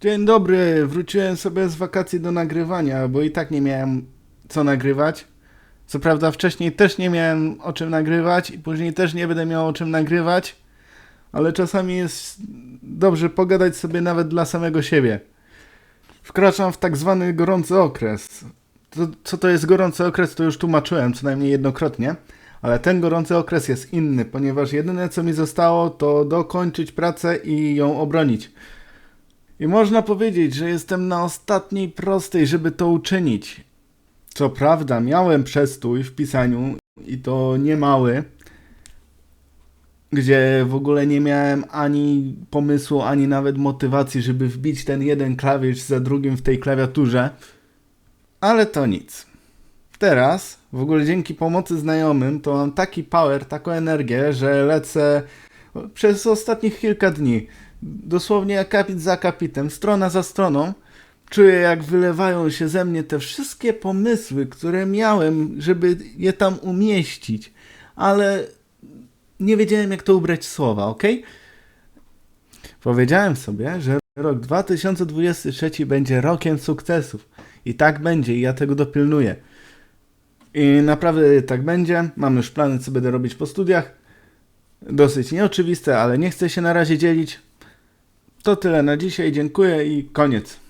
Dzień dobry, wróciłem sobie z wakacji do nagrywania, bo i tak nie miałem co nagrywać. Co prawda wcześniej też nie miałem o czym nagrywać i później też nie będę miał o czym nagrywać, ale czasami jest dobrze pogadać sobie nawet dla samego siebie. Wkraczam w tak zwany gorący okres. To, co to jest gorący okres, to już tłumaczyłem co najmniej jednokrotnie, ale ten gorący okres jest inny, ponieważ jedyne co mi zostało to dokończyć pracę i ją obronić. I można powiedzieć, że jestem na ostatniej prostej, żeby to uczynić. Co prawda, miałem przestój w pisaniu i to niemały, gdzie w ogóle nie miałem ani pomysłu, ani nawet motywacji, żeby wbić ten jeden klawisz za drugim w tej klawiaturze. Ale to nic. Teraz, w ogóle dzięki pomocy znajomym, to mam taki power, taką energię, że lecę przez ostatnich kilka dni. Dosłownie akapit za akapitem, strona za stroną. Czuję, jak wylewają się ze mnie te wszystkie pomysły, które miałem, żeby je tam umieścić, ale nie wiedziałem, jak to ubrać słowa, ok? Powiedziałem sobie, że rok 2023 będzie rokiem sukcesów. I tak będzie, i ja tego dopilnuję. I naprawdę tak będzie. Mam już plany, co będę robić po studiach. Dosyć nieoczywiste, ale nie chcę się na razie dzielić. To tyle na dzisiaj, dziękuję i koniec.